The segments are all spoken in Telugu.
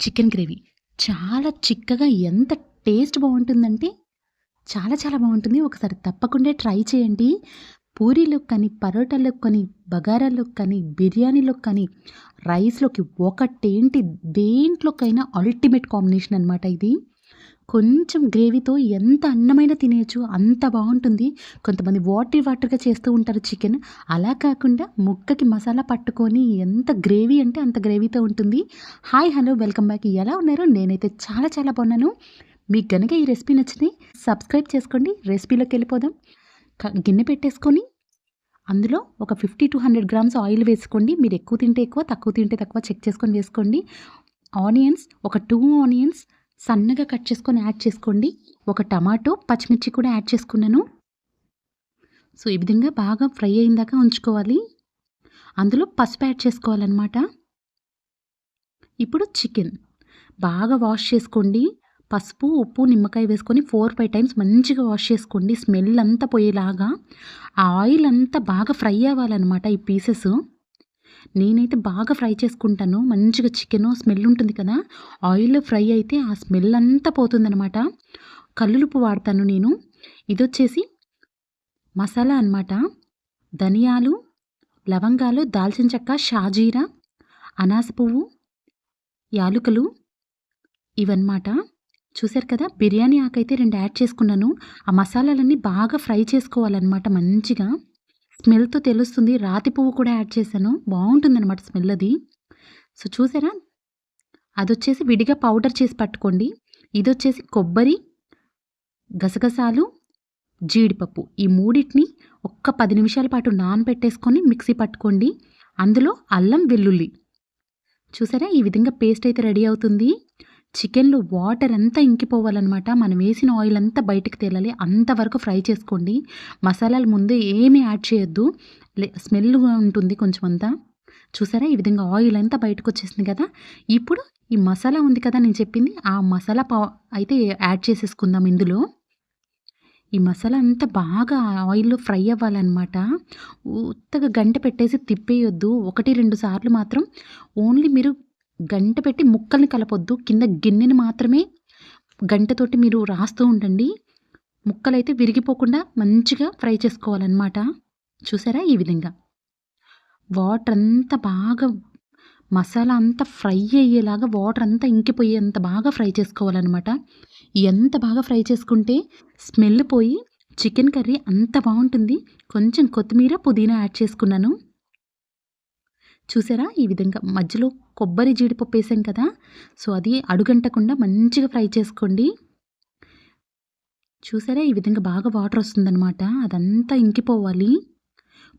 Chicken gravy. చాలా చిక్కగా ఎంత టేస్ట్ బాగుంటుందంటే చాలా చాలా బాగుంటుంది. ఒకసారి తప్పకుండా ట్రై చేయండి. పూరీలోకి కానీ పరోటాలోకి కానీ బగారాలోకి కానీ బిర్యానీలోకి కానీ రైస్లోకి ఒకటేంటి దేంట్లోకైనా అల్టిమేట్ కాంబినేషన్ అనమాట ఇది. కొంచెం గ్రేవీతో ఎంత అన్నమైన తినేయచ్చు అంత బాగుంటుంది. కొంతమంది వాటర్ వాటర్గా చేస్తూ ఉంటారు చికెన్. అలా కాకుండా ముక్కకి మసాలా పట్టుకొని ఎంత గ్రేవీ అంటే అంత గ్రేవీతో ఉంటుంది. Hi hello welcome back. ఎలా ఉన్నారు? నేనైతే చాలా చాలా బాగున్నాను. మీకు కనుక ఈ రెసిపీ నచ్చితే సబ్స్క్రైబ్ చేసుకోండి. రెసిపీలోకి వెళ్ళిపోదాం. గిన్నె పెట్టేసుకొని అందులో ఒక fifty to hundred grams oil వేసుకోండి. మీరు ఎక్కువ తింటే ఎక్కువ తక్కువ తింటే తక్కువ చెక్ చేసుకొని వేసుకోండి. ఆనియన్స్ ఒక టూ ఆనియన్స్ సన్నగా కట్ చేసుకొని యాడ్ చేసుకోండి. ఒక టమాటో పచ్చిమిర్చి కూడా యాడ్ చేసుకున్నాను. సో ఈ విధంగా బాగా ఫ్రై అయిందాక ఉంచుకోవాలి. అందులో పసుపు యాడ్ చేసుకోవాలన్నమాట. ఇప్పుడు చికెన్. బాగా వాష్ చేసుకోండి. పసుపు ఉప్పు నిమ్మకాయ వేసుకొని ఫోర్ ఫైవ్ టైమ్స్ మంచిగా వాష్ చేసుకోండి. స్మెల్ అంతా పోయేలాగా. ఆ ఆయిల్ అంతా బాగా ఫ్రై అవ్వాలన్నమాట ఈ పీసెస్. నేనైతే బాగా ఫ్రై చేసుకుంటాను. మంచిగా చికెన్ స్మెల్ ఉంటుంది కదా ఆయిల్లో ఫ్రై అయితే ఆ స్మెల్ అంతా పోతుందనమాట కల్లులుపు వాడతాను నేను. ఇది వచ్చేసి మసాలా అనమాట ధనియాలు లవంగాలు దాల్చిన చెక్క షాజీరా అనాస పువ్వు యాలుకలు ఇవన్నమాట. చూశారు కదా బిర్యానీ ఆకైతే రెండు యాడ్ చేసుకున్నాను. ఆ మసాలాలన్నీ బాగా ఫ్రై చేసుకోవాలన్నమాట మంచిగా. స్మెల్తో తెలుస్తుంది. రాతి పువ్వు కూడా యాడ్ చేశాను. బాగుంటుందన్నమాట స్మెల్ అది. సో చూసారా? అది వచ్చేసి విడిగా పౌడర్ చేసి పట్టుకోండి. ఇది వచ్చేసి కొబ్బరి గసగసాలు జీడిపప్పు. ఈ మూడింటిని ఒక్క పది నిమిషాల పాటు నానబెట్టేసుకొని మిక్సీ పట్టుకోండి. అందులో అల్లం వెల్లుల్లి. చూసారా? ఈ విధంగా పేస్ట్ అయితే రెడీ అవుతుంది. చికెన్లో వాటర్ అంతా ఇంకిపోవాలన్నమాట. మనం వేసిన ఆయిల్ అంతా బయటకు తేలాలి. అంతవరకు ఫ్రై చేసుకోండి. మసాలాలు ముందే ఏమీ యాడ్ చేయొద్దు. స్మెల్గా ఉంటుంది కొంచెం అంతా. చూసారా? ఈ విధంగా ఆయిల్ అంతా బయటకు వచ్చేసింది కదా. ఇప్పుడు ఈ మసాలా ఉంది కదా నేను చెప్పింది. ఆ మసాలా పా అయితే యాడ్ చేసేసుకుందాం ఇందులో. ఈ మసాలా అంతా బాగా ఆయిల్లో ఫ్రై అవ్వాలన్నమాట. ఉత్తగా గంట పెట్టేసి తిప్పేయొద్దు. ఒకటి రెండు సార్లు మాత్రం. ఓన్లీ మీరు గంట పెట్టి ముక్కల్ని కలపొద్దు. కింద గిన్నెని మాత్రమే గంటతోటి మీరు రాస్తూ ఉండండి. ముక్కలైతే విరిగిపోకుండా మంచిగా ఫ్రై చేసుకోవాలన్నమాట. చూసారా ఈ విధంగా? వాటర్ అంతా బాగా మసాలా అంతా ఫ్రై అయ్యేలాగా వాటర్ అంతా ఇంకిపోయేంత బాగా ఫ్రై చేసుకోవాలన్నమాట. ఎంత బాగా ఫ్రై చేసుకుంటే స్మెల్ పోయి చికెన్ కర్రీ అంత బాగుంటుంది. కొంచెం కొత్తిమీర పుదీనా యాడ్ చేసుకున్నాను. చూసారా ఈ విధంగా? మధ్యలో కొబ్బరి జీడిపప్పు వేసాం కదా సో అది అడుగంటకుండా మంచిగా ఫ్రై చేసుకోండి. చూసారా? ఈ విధంగా బాగా వాటర్ వస్తుందన్నమాట. అదంతా ఇంకిపోవాలి.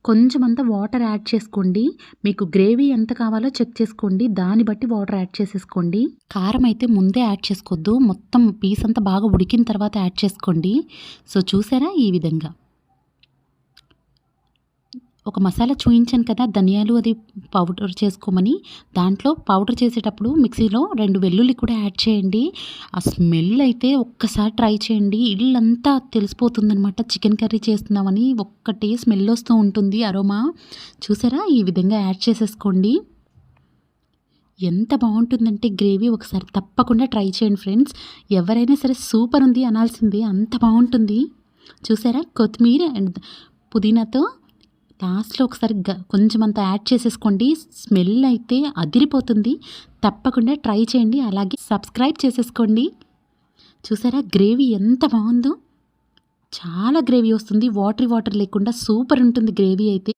కొంచెం అంతా వాటర్ యాడ్ చేసుకోండి. మీకు గ్రేవీ ఎంత కావాలో చెక్ చేసుకోండి. దాన్ని బట్టి వాటర్ యాడ్ చేసేసుకోండి. కారం అయితే ముందే యాడ్ చేసుకోవద్దు. మొత్తం పీస్ అంతా బాగా ఉడికిన తర్వాత యాడ్ చేసుకోండి. సో చూసారా? ఈ విధంగా. ఒక మసాలా చూయించాను కదా ధనియాలు అది పౌడర్ చేసుకోమని. దాంట్లో పౌడర్ చేసేటప్పుడు మిక్సీలో రెండు వెల్లుల్లి కూడా యాడ్ చేయండి. ఆ స్మెల్ అయితే ఒక్కసారి ట్రై చేయండి. ఇల్లంతా తెలిసిపోతుందనమాట చికెన్ కర్రీ చేస్తున్నామని ఒక్కటే స్మెల్ వస్తూ ఉంటుంది అరోమా. చూసారా? ఈ విధంగా యాడ్ చేసేసుకోండి. ఎంత బాగుంటుందంటే గ్రేవీ ఒకసారి తప్పకుండా ట్రై చేయండి ఫ్రెండ్స్. ఎవరైనా సరే సూపర్ ఉంది అనాల్సిందే అంత బాగుంటుంది. చూసారా? కొత్తిమీర అండ్ పుదీనాతో లాస్ట్లో ఒకసారి గ కొంచెం అంత యాడ్ చేసేసుకోండి. స్మెల్ అయితే అదిరిపోతుంది. తప్పకుండా ట్రై చేయండి. అలాగే సబ్స్క్రైబ్ చేసేసుకోండి. చూసారా? గ్రేవీ ఎంత బాగుందో. చాలా గ్రేవీ వస్తుంది. వాటర్ వాటర్ లేకుండా సూపర్ ఉంటుంది గ్రేవీ అయితే.